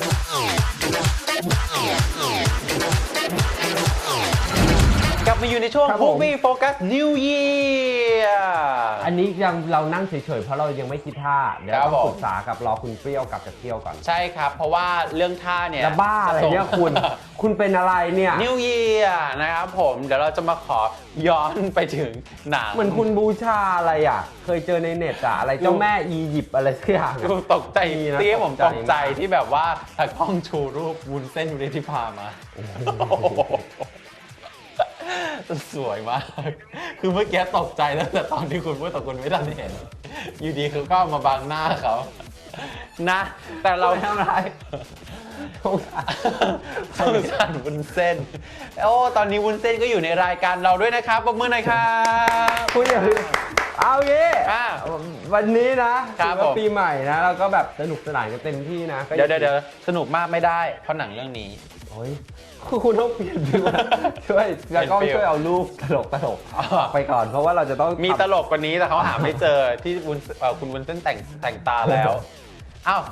ก มาอยู่ในช่วงครับพผมวกพี่โฟกัส New Year อันนี้ยังเรานั่งเฉยๆ เพราะเรายังไม่คิดท่า เดี๋ยวครับต้องผม ปรึกษากับรอคุณเปรี้ยวกลับจากเที่ยวก่อนใช่ครับ เพราะว่าเรื่องท่าเนี่ยแล้วบ้าอะไรเนี่ยคุณ คุณเป็นอะไรเนี่ย นิวเยียนะครับผม เดี๋ยวเราจะมาขอย้อนไปถึงหนัง เหมือนคุณบูชาอะไรอะ เคยเจอในเน็ตอะ อะไรเจ้าแม่อียิปต์อะไรสักอย่างอะ ตกใจมีนะที่ผมตตกกใจใจที่แบบว่าตากล้องชูรูปวุ้นเส้นวิริธิพามา สวยมาก คือเมื่อกี้ตกใจตั้งแต่ตอนที่คุณพูดแต่คุณไม่ทันเห็น อยู่ดีคือก็เอามาบังหน้าเขา นะ แต่เราไม่ทำอะไรสงสารสงสารวุ้นเส้น โอ้ ตอนนี้วุ้นเส้นก็อยู่ในรายการเราด้วยนะครับปรบมือหน่อยครับ คุณอย่าลืมเอางี้อะ วันนี้นะครับถือว่าผมปีใหม่นะเราก็แบบสนุกสนานกันเต็มที่นะก็เดี๋ยวเดี๋ยวเดี๋ยวสนุกมากไม่ได้ เพราะหนังเรื่องนี้ โอ้ยคุณต้องเปลี่ยนฟิวนะช่วยแล้วก็เปลี่ยนฟิลช่วยเอารูปตลกตลกอ๋อไปก่อนเพราะว่าเราจะต้องมีทำตลกกว่านี้แต่เขาหาไม่เจอที่วุ้นเอ่อคุณวุ้นเส้นแต่งแต่งตาแล้วอ้าว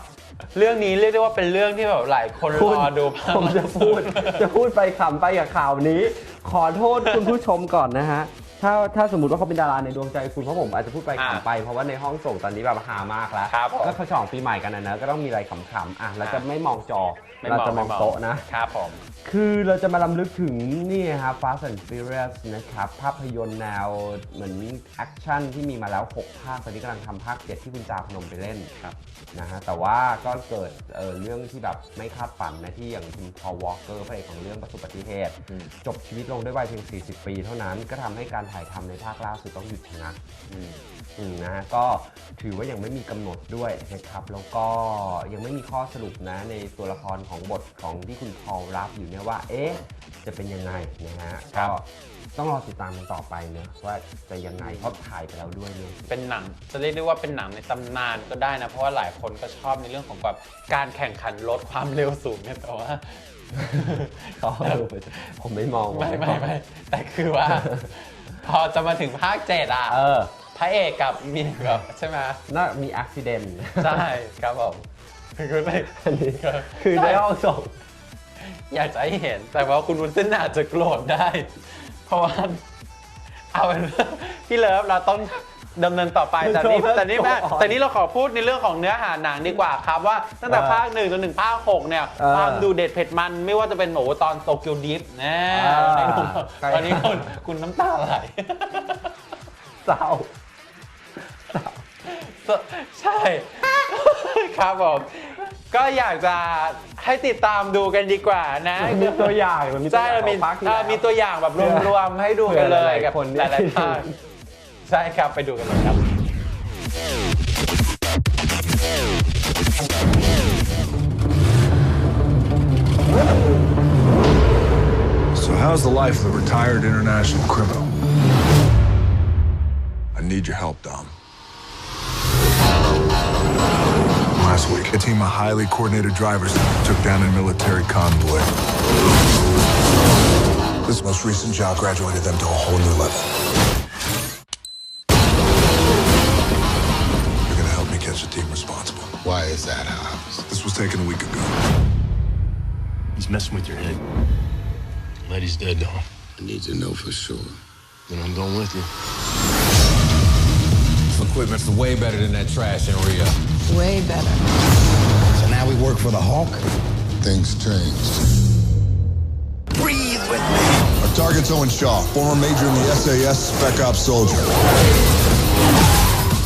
เรื่องนี้เรียกได้ว่าเป็นเรื่องที่แบบหลายคนรคุณอดูมากผมจะพูด จะพูดไปขำไปกับข่าวนี้ ขอโทษคุณผู้ชมก่อนนะฮะ ถ้าถ้าสมมติว่าเขาเป็นดาราในดวงใจคุณเพราะผมอาจจะพูดไปขำไปเพราะว่าในห้องส่งตอนนี้แบบฮามากแล้วครับผมก็เขาฉลองปีใหม่กันนะเนอะก็ต้องมีอะไรขำๆอะเราจะไม่มองจอไม่เราจะมอง โต๊ะนะ ครับผม คือเราจะมาลำลึกถึงนี่ครับ Fast and Furious นะครับ ภาพยนตร์แนวเหมือนแอคชั่นที่มีมาแล้ว 6 ภาค ตอนนี้กำลังทำภาค 7 ที่คุณจาพนมไปเล่นครับนะฮะแต่ว่าก็เกิดเอ่อเรื่องที่แบบไม่คาดฝันนะที่อย่างคุณพอวอลเกอร์พระเอกของเรื่องประสบอุบัติเหตุ อืม จบชีวิตลงด้วยวัยเพียง 40 ปีเท่านั้นก็ทำให้การถ่ายทำในภาคล่าสุดต้องหยุดชะงักอืมอืมนะฮะก็ถือว่ายังไม่มีกำหนดด้วยนะครับแล้วก็ยังไม่มีข้อสรุปนะในตัวละครของบทของที่คุณพอลรับอยู่เนี่ยว่า เอ๊ะ จะเป็นยังไงนะฮะครัก็บต้องรอติดตามกันต่อไปเนะว่าจะยังไงเพราะถ่ายไปแล้วด้วยเนี่ย เป็นหนังจะเรียกได้ว่าเป็นหนังในตำนานก็ได้นะ เพราะว่าหลายคนก็ชอบในเรื่องของแบบการแข่งขันรถความเร็วสูงเนี่ยแต่ว่า ก็ผมไม่มองไม่ไม่ไม่แต่คือว่า พอจะมาถึงภาคเจ็ดอะเออพระเอกกับเมียแบบใช่ไหมน่ามีอุบิเหตุใช่ครับผมคือเลยอันนี้คือในห้องส่งอยากจะให้เห็นแต่ว่าคุณวุ้นเส้นอาจจะโกรธได้ เพราะว่าเอาเป็นว่าพี่เลิฟเราต้อง ดำเนินต่อไปแต่นี้โทษแต่นี้แม่โทษแต่นี้เราขอพูดในเรื่องของเนื้อหาหนังดีกว่าครับว่าตั้งแต่เออภาคหนึ่งจนถึงภาคหกเนี่ยเออความดูเด็ดเผ็ดมันไม่ว่าจะเป็นโอ้โหตอนโตเกียวดิฟนะอ่าในหนุ่มใครตอนนี้คุณคุณน้ำตาไหลเศร้าใช่ครับผมก็อยากจะให้ติดตามดูกันดีกว่า นะมีตัวอย่างมันมีตัวใช่อย่างเรามีของภาคที่เอ่อแล้วมีตัวอย่างแบบรวมๆให้ดูกันเลยเผื่อหลายๆกับคนหเนี่ยลายๆภาค ใช่ครับไปดูกันเลยครับ So, how's the life of a retired international criminal? I need your help, Dom. Last week, a team of highly coordinated drivers took down a military convoy. This most recent job graduated them to a whole new level. Taken a week ago. He's messing with your head. Letty's dead, Dom. I need to know for sure. Then I'm going with you. This equipment's way better than that trash in Rio. Way better. So now we work for the Hulk? Things changed. Breathe with me. Our target's Owen Shaw, former major in the SAS Spec Ops soldier.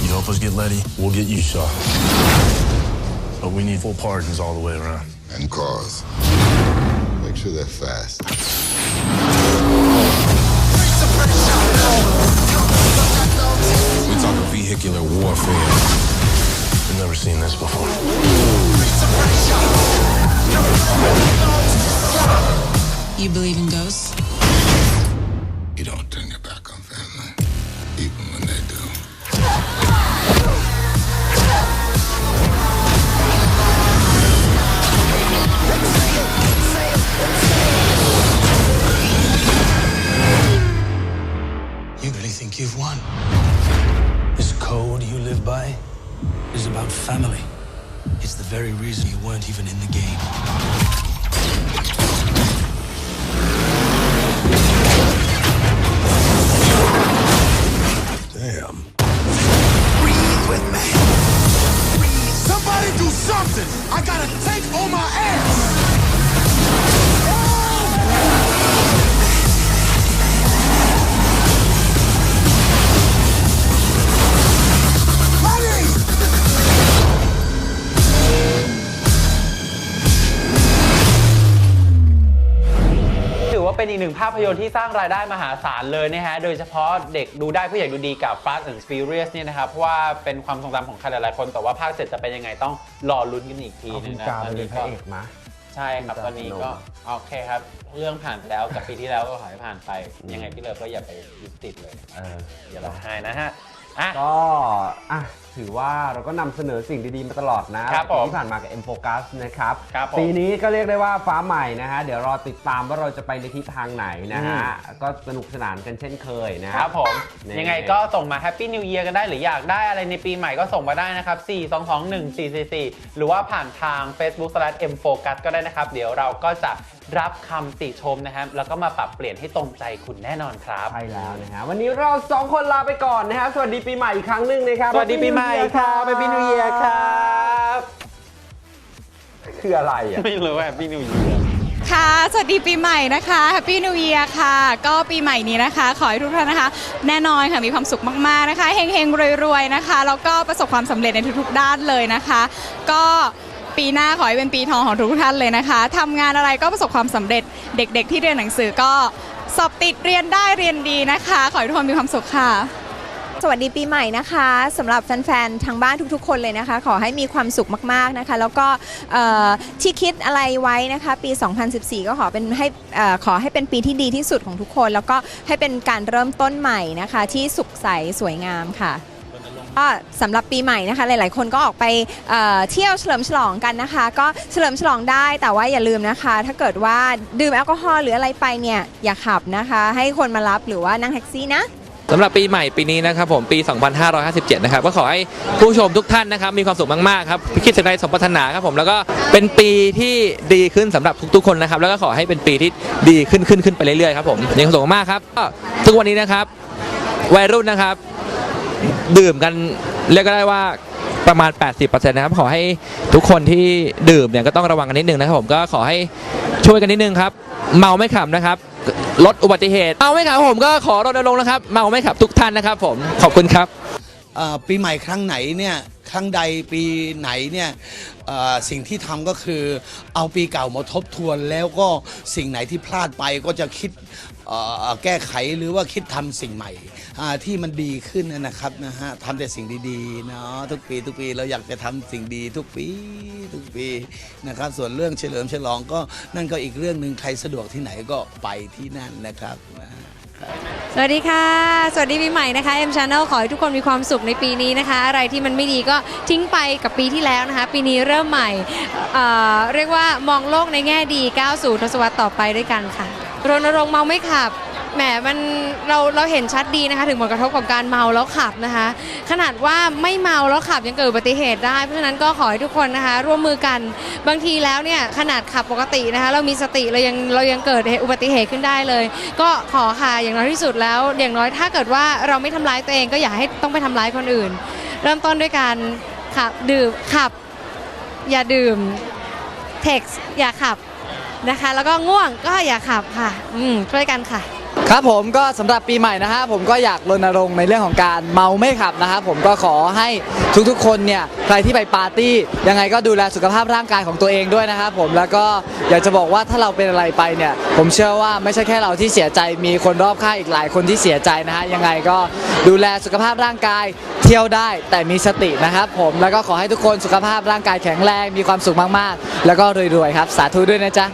You help us get Letty, we'll get you shot. But we need full pardons all the way around. And cars. Make sure they're fast. We're talking vehicular warfare. We've never seen this before. You believe in ghosts? You don't turn your back think you've won? This code you live by is about family. It's the very reason you weren't even in the game. Damn. Somebody do something! I gotta take on my ass! เป็นอีกหนึ่งภาพยนตร์ที่สร้างรายได้มหาศาลเลยนะฮะ โดยเฉพาะเด็กดูได้ผู้ใหญ่ดูดีกับ Fast and Furious เนี่ยนะครับ เพราะว่าเป็นความทรงจำของใครหลายๆคน แต่ว่าภาคเสร็จจะเป็นยังไงต้องรอลุ้นกันอีกทีเอานึคุงณนะกาตไปอนเป็นี้นพระก็เอกมะใช่ครับคุณตอนนี้ก็จาพนมโอเคครับ เรื่องผ่านไปแล้วกับปีที่แล้วก็ขอให้ผ่านไป ยังไงพี่เลิฟก็อย่าไปยึดติดเลยเอออย่าร้องไห้นะฮะ อะ ก็อะถือว่าเราก็นำเสนอสิ่งดีๆมาตลอดนะครับผมที่ผ่านมากับ M Focus นะครับครับผมปีนี้ก็เรียกได้ว่าฟ้าใหม่นะฮะเดี๋ยวรอติดตามว่าเราจะไปในทิศทางไหนนะฮะก็สนุกสนานกันเช่นเคยนะ ครับผม นี่ ยังไงก็ส่งมา Happy New Year กันได้หรืออยากได้อะไรในปีใหม่ก็ส่งมาได้นะครับ 4 2 2 1 4 4 4 หรือว่าผ่านทาง Facebook m focus ก็ได้นะครับ เดี๋ยวเราก็จะ รับคำติชมนะครับแล้วก็มาปรับเปลี่ยนให้ตรงใจคุณแน่นอนครับ ใช่แล้วนะฮะวันนี้เราสองคนลาไปก่อนนะฮะสวัสดีปีใหม่อีกครั้งหนึ่งนะครับสวัสดีปีใหม่ครับ Happy New Year ครับ คืออะไรอะ ไม่รู้ว่า Happy New Year ค่ะ สวัสดีปีใหม่นะคะ Happy New Year ค่ะ ก็ปีใหม่นี้นะคะ ขอให้ทุกท่านนะคะ แน่นอนค่ะ มีความสุขมาก ๆ นะคะ เฮง ๆ รวย ๆ นะคะ แล้วก็ประสบความสำเร็จในทุก ๆ ด้านเลยนะคะ ก็ ปีหน้าขอให้เป็นปีทองของทุกท่านเลยนะคะทำงานอะไรก็ประสบความสำเร็จเด็ก ๆ ที่เรียนหนังสือก็สอบติดเรียนได้เรียนดีนะคะ ขอให้ทุกคนมีความสุขค่ะ สวัสดีปีใหม่นะคะสำหรับแฟนๆทางบ้านทุกๆ คนเลยนะคะ ขอให้มีความสุขมากๆนะคะ แล้วก็เอ่อที่คิดอะไรไว้นะคะ ปี 2014 ก็ขอเป็นให้เอ่อขอให้เป็นปีที่ดีที่สุดของทุกคน แล้วก็ให้เป็นการเริ่มต้นใหม่นะคะ ที่สุขใสสวยงามค่ะ ก็สำหรับปีใหม่นะคะหลายๆ คนก็ออกไปเอ่อเที่ยวเฉลิมฉลองกันนะคะ ก็เฉลิมฉลองได้แต่ว่าอย่าลืมนะคะ ถ้าเกิดว่าดื่มแอลกอฮอล์หรืออะไรไปเนี่ยอย่าขับนะคะ ให้คนมารับหรือว่านั่งแท็กซี่นะ สำหรับปีใหม่ปีนี้นะครับผมปี 2557 นะครับก็ขอให้ผู้ชมทุกท่านนะครับมีความสุขมากๆครับคิดสิ่งใดสมปรารถนาครับผมแล้วก็เป็นปีที่ดีขึ้นสำหรับทุกๆคนนะครับแล้วก็ขอให้เป็นปีที่ดีขึ้นขึ้นขึ้นไปเรื่อยๆครับผมมีความสุขมากๆครับก็ทุกวันนี้นะครับวัยรุ่นนะครับ ดื่มกันเรียกก็ได้ว่าประมาณ 80%นะครับขอให้ทุกคนที่ดื่มเนี่ยก็ต้องระวังกันนิดนึงนะครับผมก็ขอให้ช่วยกันนิดนึงครับ เมาไม่ขับนะครับลดอุบัติเหตุเมาไม่ขับผมก็ขอรณรงค์นะครับ เมาไม่ขับทุกท่านนะครับ ผมขอบคุณครับ ปีใหม่ครั้งไหนเนี่ยครั้งใดปีไหนเนี่ยสิ่งที่ทำก็คือเอาปีเก่ามาทบทวนแล้วก็สิ่งไหนที่พลาดไปก็จะคิดแก้ไขหรือว่าคิดทำสิ่งใหม่ที่มันดีขึ้นนะครับนะฮะทำแต่สิ่งดีๆเนาะทุกปีทุกปีเราอยากจะทำสิ่งดีทุกปีทุกปีนะครับ ส่วนเรื่องเฉลิมฉลองก็นั่นก็อีกเรื่องหนึ่งใครสะดวกที่ไหนก็ไปที่นั่นนะครับนะ สวัสดีค่ะ สวัสดีปีใหม่นะคะ M Channel ขอให้ทุกคนมีความสุขในปีนี้นะคะ อะไรที่มันไม่ดีก็ทิ้งไปกับปีที่แล้วนะคะ ปีนี้เริ่มใหม่เอ่อเรียกว่ามองโลกในแง่ดีก้าวสู่ทศวรรษต่อไปด้วยกันค่ะรณรงค์เมาไม่ขับ แหมมันเราเราเห็นชัดดีนะคะ ถึงผลกระทบของการเมาแล้วขับนะคะ ขนาดว่าไม่เมาแล้วขับยังเกิดอุบัติเหตุได้ เพราะฉะนั้นก็ขอให้ทุกคนนะคะ ร่วมมือกันบางทีแล้วเนี่ยขนาดขับปกตินะคะ เรามีสติเรายังเรายังเกิดอุบัติเหตุขึ้นได้เลย ก็ขอค่ะอย่างน้อยที่สุดแล้ว อย่างน้อยถ้าเกิดว่าเราไม่ทำร้ายตัวเองก็อย่าให้ต้องไปทำร้ายคนอื่น เริ่มต้นด้วยการขับดื่มขับ อย่าดื่มเท็กซ์อย่าขับนะคะ แล้วก็ง่วงก็อย่าขับค่ะ อืมช่วยกันค่ะ ครับผมก็สำหรับปีใหม่นะฮะผมก็อยากรณรงค์ในเรื่องของการเมาไม่ขับนะครับผมก็ขอให้ทุกๆ คนเนี่ยใครที่ไปปาร์ตี้ยังไงก็ดูแลสุขภาพร่างกายของตัวเองด้วยนะครับผมแล้วก็อยากจะบอกว่าถ้าเราเป็นอะไรไปเนี่ยผมเชื่อว่าไม่ใช่แค่เราที่เสียใจมีคนรอบข้างอีกหลายคนที่เสียใจนะฮะยังไงก็ดูแลสุขภาพร่างกายเที่ยวได้แต่มีสตินะครับผมแล้วก็ขอให้ทุกคนสุขภาพร่างกายแข็งแรงมีความสุขมากๆ แล้วก็รวยๆครับสาธุด้วยนะจ๊ะ